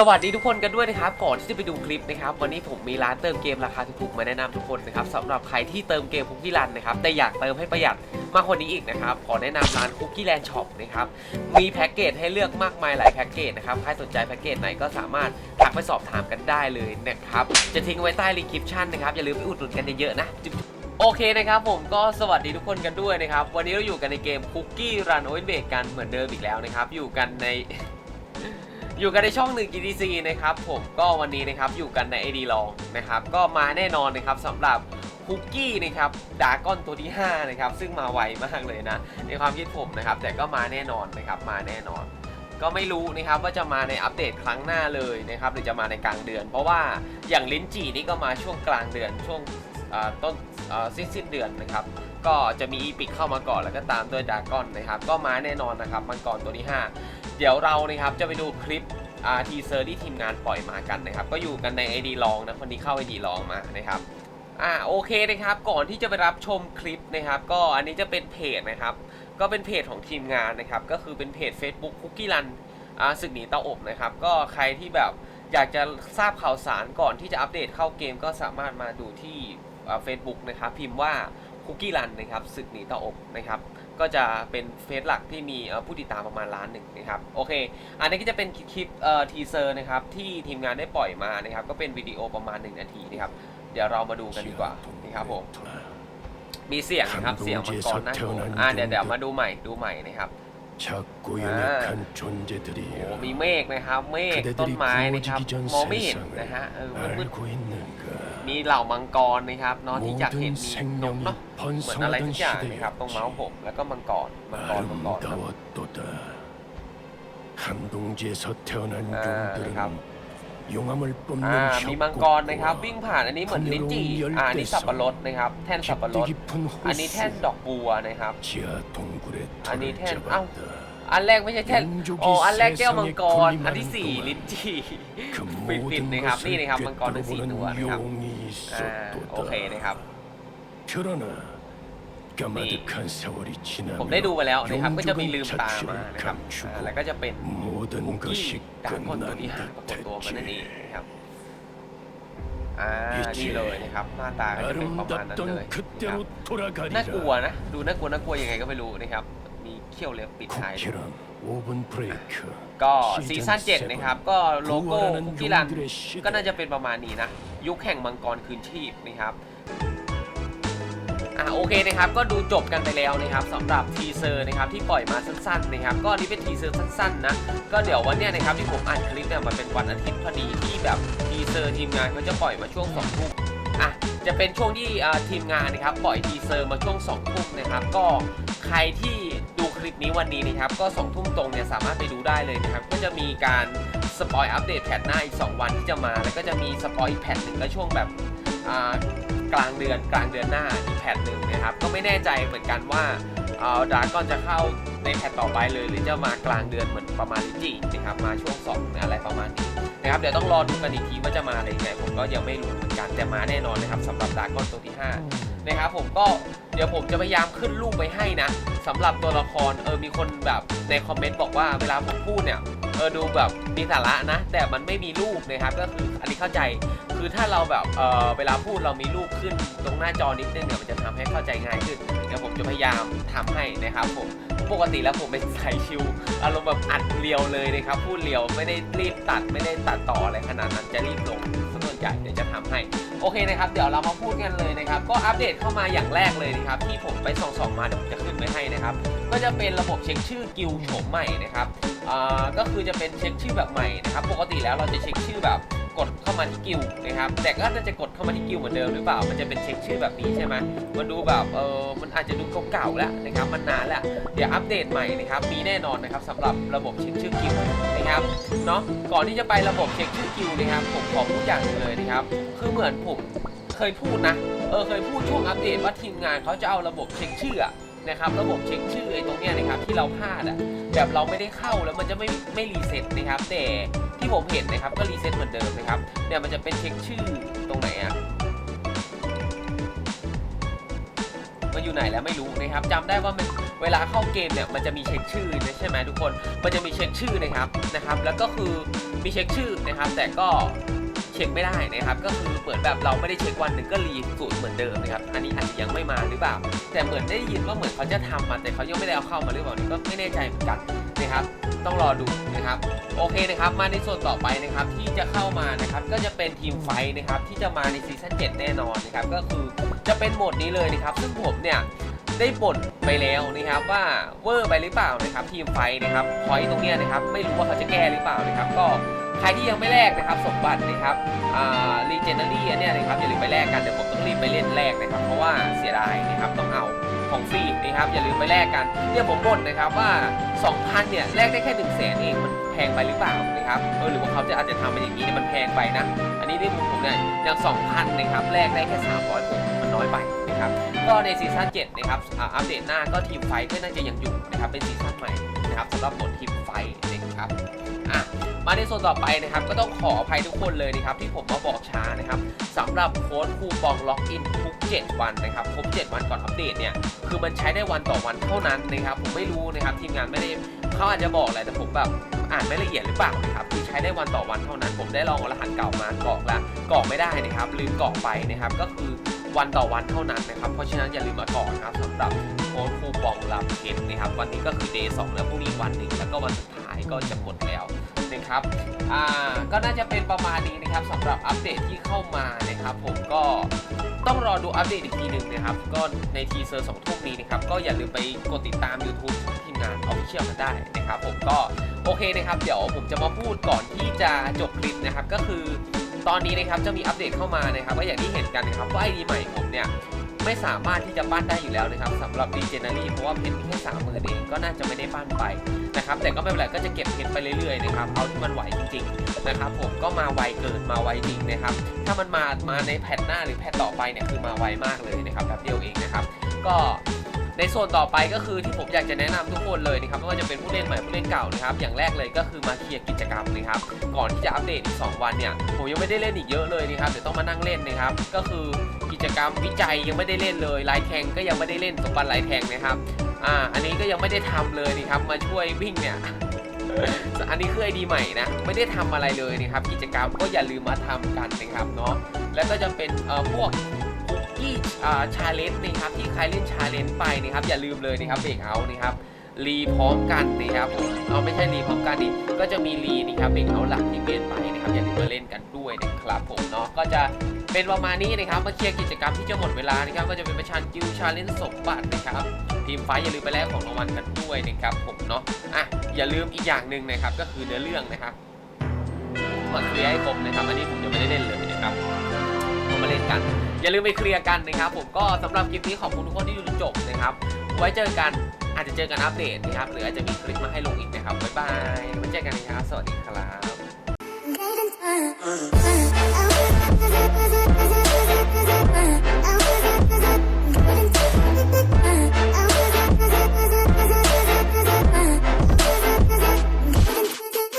สวัสดีทุกคนกันด้วยนะครับ ก่อนที่จะไปดูคลิปนะครับ วันนี้ผมมีร้านเติมเกมราคาถูกๆมาแนะนำทุกคนนะครับสำหรับใครที่เติมเกมคุกกี้รันนะครับแต่อยากเติมให้ประหยัดมากกว่านี้อีกนะครับขอแนะนำร้านคุกกี้แลนด์ช็อปนะครับมีแพ็กเกจให้เลือกมากมายหลายแพ็กเกจนะครับใครสนใจแพ็กเกจไหนก็สามารถทักไปสอบถามกันได้เลยนะครับจะทิ้งไว้ใต้รีคริปชั่นนะครับอย่าลืมไปอุดหนุนกันเยอะๆนะโอเคนะครับผมก็สวัสดีทุกคนกันด้วยนะครับวันนี้เราอยู่กันในเกมคุกกี้รันโอเวนเบกันเหมือนเดิมอีกแล้วนะครับอยู่กันใน อยู่กันในช่อง1 GDC นะครับผมก็วันนี้นะครับอยู่กันใน AD ลองนะครับก็มาแน่นอนนะครับสำหรับคุกกี้นะครับดาก้อนตัวที่5นะครับซึ่งมาไวมากเลยนะ ในความคิดผมนะครับ แต่ก็มาแน่นอนนะครับมาแน่นอน ก็ไม่รู้นะครับว่าจะมาในอัปเดตครั้งหน้าเลยนะครับหรือจะมาในกลางเดือน เพราะว่าอย่างลิ้นจี่นี่ก็มาช่วงกลางเดือนช่วงต้นสิ้นสิ้นเดือนนะครับก็จะมีอีพิกเข้ามาก่อนแล้วก็ตามด้วยดาก้อนนะครับก็มาแน่นอนนะครับมังกรตัวที่ 5 เดี๋ยวเรานะครับจะไปดูคลิปทีเซอร์ที่ทีมงานปล่อยมากันนะครับ ก็อยู่กันใน ID ลองนะคนนี้เข้า ID ลองมานะครับอ่าโอเคนะครับก่อนที่จะไปรับชมคลิปนะครับ ก็อันนี้จะเป็นเพจนะครับ ก็เป็นเพจของทีมงานนะครับ ก็คือเป็นเพจ Facebook คุกกี้รันอ่าศึกหนีเตาอบนะครับ ก็ใครที่แบบอยากจะทราบข่าวสารก่อนที่จะอัปเดตเข้าเกมก็สามารถมาดูที่เฟซบุ๊กนะครับ พิมพ์ว่าคุกกี้รันนะครับศึกหนีเตาอบนะครับ ก็จะเป็นเฟซหลักที่มีผู้ติดตามประมาณล้านหนึ่งนะครับโอเค อันนี้ก็จะเป็นคลิปทีเซอร์นะครับที่ทีมงานได้ปล่อยมานะครับ ก็เป็นวิดีโอประมาณ 1 นาทีนะครับ เดี๋ยวเรามาดูกันดีกว่านะครับผมมีเสียงนะครับเสียงมังกรน่ากลับอ่าเดี๋ยวเดี๋ยวมาดูใหม่ดูใหม่นะครับโอ้มีเมฆนะครับ เมฆต้นไม้นะครับมองไม่เห็นนะฮะเออมืดๆ มีเหล่ามังกรนะครับเนาะที่อยากเห็นมีนกเนาะเหมือนอะไรทุกอย่างนะครับตรงเมาส์ผมแล้วก็มังกรมังกรมังกรนะครับมีมังกรนะครับ วิ่งผ่านอันนี้เหมือนลิ้นจี่อ่านี่สับปะรดนะครับ แท่นสับปะรดอันนี้แท่นดอกบัวนะครับ อันนี้แท่นเอ้าอันแรกไม่ใช่แท่นอ๋ออันแรกแก้วมังกร อันที่สี่ลิ้นจี่ปิดติดนะครับ นี่นะครับ มังกรทั้งสี่ตัวนะครับ อ่าโอเคนะครับ 있었도다 그러나 까마득한 세월이 ผมได้ดู 지나며 ไปแล้วนะครับ ก็จะมี 영적인 ลืมตามา 자취를 นะครับ 감추고 อ่าแล้วก็จะเป็น 모든 คุกกี้ 것이 ดาร์กอนตัว 끝난 ที่ห้าปรากฏตัวมานั่นเอง 듯했지 นะครับ อ่า นี่เลยนะครับ หน้าตาก็จะเป็นประมาณนั้นเลย 아름답던 นะครับ 그때로 น่ากลัว 돌아가리라 นะ ดูน่ากลัวน่ากลัวยังไงก็ไม่รู้นะครับ มีเขี้ยวเล็บปิดท้ายก็ซีซั่น7นะครับ ก็โลโก้คุกกี้รันก็น่าจะเป็นประมาณนี้นะ ยุคแห่งมังกรคืนชีพนะครับอะโอเคนะครับก็ดูจบกันไปแล้วนะครับสำหรับทีเซอร์นะครับที่ปล่อยมาสั้นๆนะครับก็นี่เป็นทีเซอร์สั้นๆนะก็เดี๋ยววันนี้นะครับที่ผมอัดคลิปเนี่ยมันเป็นวันอาทิตย์พอดีที่แบบทีเซอร์ทีมงานเขาจะปล่อยมาช่วงสองทุ่มอะจะเป็นช่วงที่ทีมงานนะครับปล่อยทีเซอร์มาช่วงสองทุ่มนะครับก็ ใครที่ดูคลิปนี้วันนี้นะครับ ก็สองทุ่มตรงเนี่ยสามารถไปดูได้เลยนะครับ ก็จะมีการสปอยอัปเดตแพทหน้าอีก 2 วันที่จะมา แล้วก็จะมีสปอยอีกแพทหนึ่งก็ช่วงแบบกลางเดือนกลางเดือนหน้าอีกแพทหนึ่งนะครับ ก็ไม่แน่ใจเหมือนกันว่าเอาดราก้อนจะเข้าในแพทต่อไปเลย หรือจะมากลางเดือนเหมือนประมาณลิจินะครับมาช่วงสองอะไรประมาณนี้ นะครับเดี๋ยวต้องรอดูกันอีกทีว่าจะมาอะไรยังไงผมก็ยังไม่รู้เหมือนกันแต่มาแน่นอนนะครับสำหรับดราก้อนตัวที่5นะครับผมก็เดี๋ยวผมจะพยายามขึ้นรูปไปให้นะสำหรับตัวละครเออมีคนแบบในคอมเมนต์บอกว่าเวลาผมพูดเนี่ยเออดูแบบมีสาระนะ แต่มันไม่มีรูปนะครับก็คืออันนี้เข้าใจ คือถ้าเราแบบเออเวลาพูดเรามีรูปขึ้นตรงหน้าจอนิดนึงเนี่ยมันจะทำให้เข้าใจง่ายขึ้นเดี๋ยวผมจะพยายามทำให้นะครับผมปกติแล้วผมเป็นสายชิวอารมณ์แบบอัดเรียวเลยนะครับพูดเรียวไม่ได้รีบตัดไม่ได้ตัดต่ออะไรขนาดนั้นจะรีบลงส่วนใหญ่เดี๋ยวจะทำให้โอเคนะครับเดี๋ยวเรามาพูดกันเลยนะครับก็อัปเดตเข้ามาอย่างแรกเลยนะครับที่ผมไปส่องๆมาเดี๋ยวผมจะขึ้นไว้ให้นะครับก็จะเป็นระบบเช็คชื่อกิลโฉมใหม่นะครับอ่าก็คือจะเป็นเช็คชื่อแบบใหม่นะครับปกติแล้วเราจะเช็คชื่อแบบ กดเข้ามาที่กิลนะครับแต่ก็น่าจะกดเข้ามาที่กิลเหมือนเดิมหรือเปล่ามันจะเป็นเช็คชื่อแบบนี้ใช่ไหมมันดูแบบเออมันอาจจะดูเก่าๆแล้วนะครับมันนานแล้วเดี๋ยวอัปเดตใหม่นะครับมีแน่นอนนะครับสำหรับระบบเช็คชื่อกิลนะครับเนาะก่อนที่จะไประบบเช็คชื่อกิลนะครับผมขอพูดอย่างหนึงเลยนะครับคือเหมือนผมเคยพูดนะเออเคยพูดช่วงอัปเดตว่าทีมงานเขาจะเอาระบบเช็คชื่อนะครับระบบเช็คชื่อไอ้ตรงเนี้ยนะครับที่เราพลาดอะ แบบเราไม่ได้เข้าแล้วมันจะไม่ไม่รีเซ็ตนะครับ แต่ที่ผมเห็นนะครับก็รีเซ็ตเหมือนเดิมนะครับเนี่ยมันจะเป็นเช็คชื่อตรงไหนอะมันอยู่ไหนแล้วไม่รู้นะครับจำได้ว่ามันเวลาเข้าเกมเนี่ยมันจะมีเช็คชื่อนะใช่ไหมทุกคน มันจะมีเช็คชื่อนะครับนะครับ แล้วก็คือมีเช็คชื่อนะครับ แต่ก็ เช็คไม่ได้นะครับ ก็คือเหมือนแบบเราไม่ได้เช็ควันหนึ่งก็รีสูตรเหมือนเดิมนะครับ อันนี้อาจจะยังไม่มาหรือเปล่า แต่เหมือนได้ยินว่าเหมือนเขาจะทำมาแต่เขายังไม่ได้เอาเข้ามาหรือเปล่านี่ก็ไม่แน่ใจเหมือนกันนะครับ ต้องรอดูนะครับโอเคนะครับ มาในส่วนต่อไปนะครับที่จะเข้ามานะครับก็จะเป็นทีมไฟนะครับที่จะมาในซีซั่น7แน่นอนนะครับก็คือจะเป็นโหมดนี้เลยนะครับ ซึ่งผมเนี่ยได้บ่นไปแล้วนะครับว่าเวอร์ไปหรือเปล่านะครับทีมไฟนะครับพอยต์ตรงเนี้ยนะครับไม่รู้ว่าเขาจะแก้หรือเปล่านะครับก็ ใครที่ยังไม่แลกนะครับสมบัตินะครับรีเจนเนอรี่เนี่ยนะครับอย่าลืมไปแลกกันเดี๋ยวผมต้องรีบไปเล่นแลกนะครับเพราะว่าเสียดายนะครับต้องเอาของฟรีนะครับอย่าลืมไปแลกกันเนี่ยผมบ่นนะครับว่า 2,000เนี่ยแลกได้แค่1 0 0 0 0แสนเองมันแพงไปหรือเปล่านะครับเออหรือว่าเขาจะอาจจะทำเป็นอย่างนี้เนี่ยมันแพงไปนะ อันนี้ที่ผมผมเนี่ยอย่าง2,000นะครับแลกได้แค่300ผมมันน้อยไปนะครับก็ในซีซั่น7นะครับอัปเดตหน้าก็ทีมไฟก็น่าจะยังอยู่นะครับเป็นซีซั่นใหม่นะครับสำหรับหมดทีมไฟ นะครับอะมาในส่วนต่อไปนะครับ ก็ต้องขออภัยทุกคนเลยนะครับ ที่ผมมาบอกช้านะครับสำหรับโค้ดคูปองล็อกอินทุก 7 วันนะครับครบ 7 วันก่อนอัปเดตเนี่ยคือมันใช้ได้วันต่อวันเท่านั้นนะครับ ผมไม่รู้นะครับทีมงานไม่ได้เขาอาจจะบอกแหละแต่ผมแบบอ่านไม่ละเอียดหรือเปล่านะครับคือใช้ได้วันต่อวันเท่านั้น ผมได้ลองเอารหัสเก่ามากรอกแล้วกรอกไม่ได้นะครับลืมกรอกไปนะครับ ก็คือวันต่อวันเท่านั้นนะครับ เพราะฉะนั้นอย่าลืมมากรอนะครับสำหรับโค้ดคูปองรับเพชรนะครับ วันนี้ก็คือ day 2แล้วพรุ่งนี้วันหนึ่งแล้วก็วันสุดท้าย ก็จะหมดแล้วนะครับอ่าก็น่าจะเป็นประมาณนี้นะครับสำหรับอัปเดตที่เข้ามานะครับ ผมก็ต้องรอดูอัปเดตอีกทีหนึ่งนะครับ ก็ในทีเซอร์สองทุ่มนี้นะครับ ก็อย่าลืมไปกดติดตาม YouTube ทีมงานออฟฟิเชียลกันได้นะครับ ผมก็โอเคนะครับ เดี๋ยวผมจะมาพูดก่อนที่จะจบคลิปนะครับ ก็คือตอนนี้นะครับจะมีอัปเดตเข้ามานะครับก็อย่างที่เห็นกันนะครับว่าไอดีใหม่ผมเนี่ย ไม่สามารถที่จะปั้นได้อยู่แล้วนะครับสำหรับ d ีเจน r y เพราะว่าเพชรมีแค่สามหมื่นเองก็น่าจะไม่ได้ปั้นไปนะครับแต่ก็ไม่เป็นไรก็จะเก็บเพชรไปเรื่อยๆนะครับเอาที่มันไหวจริงๆนะครับผมก็มาไวเกินมาไวจริงนะครับถ้ามันมามาในแพทหน้าหรือแพทต่อไปเนี่ยคือมาไวมากเลยนะครับแป๊บเดียวเองนะครับก็ในส่วนต่อไปก็คือที่ผมอยากจะแนะนำทุกคนเลยนะครับไม่ว่าจะเป็นผู้เล่นใหม่ผู้เล่นเก่านะครับ อย่างแรกเลยก็คือมาเคลียร์กิจกรรมนะครับก่อนที่จะอัปเดตอีก 2 วันเนี่ยผมยังไม่ได้เล่นอีกเยอะเลยนะครับเดี๋ยวต้องมานั่งเล่นนะครับ ก็คือ กิจกรรมวิจัยยังไม่ได้เล่นเลยลายแทงก็ยังไม่ได้เล่นสมบัติลายแทงนะครับอ่าอันนี้ก็ยังไม่ได้ทำเลยนะครับมาช่วยวิ่งเนี่ยอันนี้คือไอดีใหม่นะไม่ได้ทำอะไรเลยนะครับกิจกรรมก็อย่าลืมมาทำกันนะครับเนาะแล้วก็จะเป็นเอ่อพวกคุกกี้อ่าชาเลนจ์นะครับที่ใครเล่นชาเลนจ์ไปนะครับอย่าลืมเลยนะครับเบรกเอานะครับรีพร้อมกันนะครับเอาไม่ใช่รีพร้อมกันดิก็จะมีรีนะครับเบรกเอาหลักที่เปลี่ยนไปนะครับอย่าลืมมาเล่นกันด้วยนะครับผมเนาะก็จะ เป็นประมาณนี้นะครับมาเคลียร์กิจกรรมที่จะหมดเวลานะครับก็จะเป็นประชันจิวชาเลนจ์สมบัตินะครับทีมไฟอย่าลืมไปแลกของรางวัลกันด้วยนะครับผมเนาะอะอย่าลืมอีกอย่างหนึ่งนะครับก็คือเนื้อเรื่องนะครับมาเคลียร์ให้ครบนะครับอันนี้ผมยังไม่ได้เล่นเลยนะครับมาเล่นกัน อย่าลืมไปเคลียร์กันนะครับ ผมก็สำหรับคลิปนี้ขอบคุณทุกคนที่ดูจนจบนะครับ ไว้เจอกันอาจจะเจอกันอัปเดตนะครับหรืออาจจะมีคลิปมาให้ลงอีกนะครับบ๊ายบายไว้เจอกันนะครับสวัสดีครับ